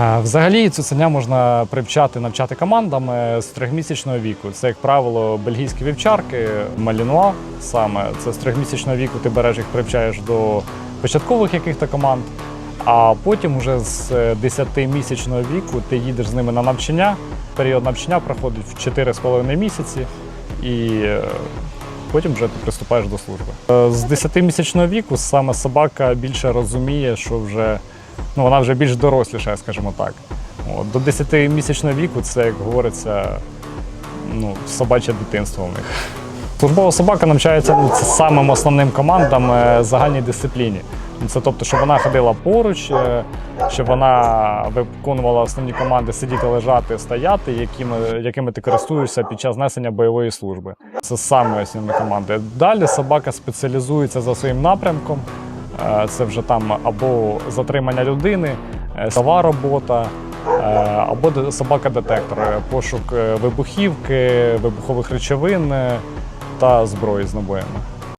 Е, Взагалі цуценя можна привчати навчати командами з трьохмісячного віку. Це, як правило, бельгійські вівчарки, малінуа саме. Це з трьохмісячного віку ти береш їх, привчаєш до початкових яких-то команд. А потім уже з е, 10-місячного віку ти їдеш з ними на навчання. Період навчання проходить в 4,5 місяці, і е, потім вже ти приступаєш до служби. Е, З 10-місячного віку саме собака більше розуміє, що вже ну, вона вже більш доросліша, скажімо так. От, до 10-місячного віку це, як говориться, ну, собаче дитинство у них. Службова собака навчається ну, самим основним командам е, загальній дисципліні. Ну, Це тобто, щоб вона ходила поруч, е, щоб вона виконувала основні команди сидіти, лежати, стояти, якими, якими ти користуєшся під час несення бойової служби. Це саме основні команди. Далі собака спеціалізується за своїм напрямком. Е, Це вже там або затримання людини, е, сова робота, е, або собака-детектор, пошук вибухівки, вибухових речовин та зброї з набоями.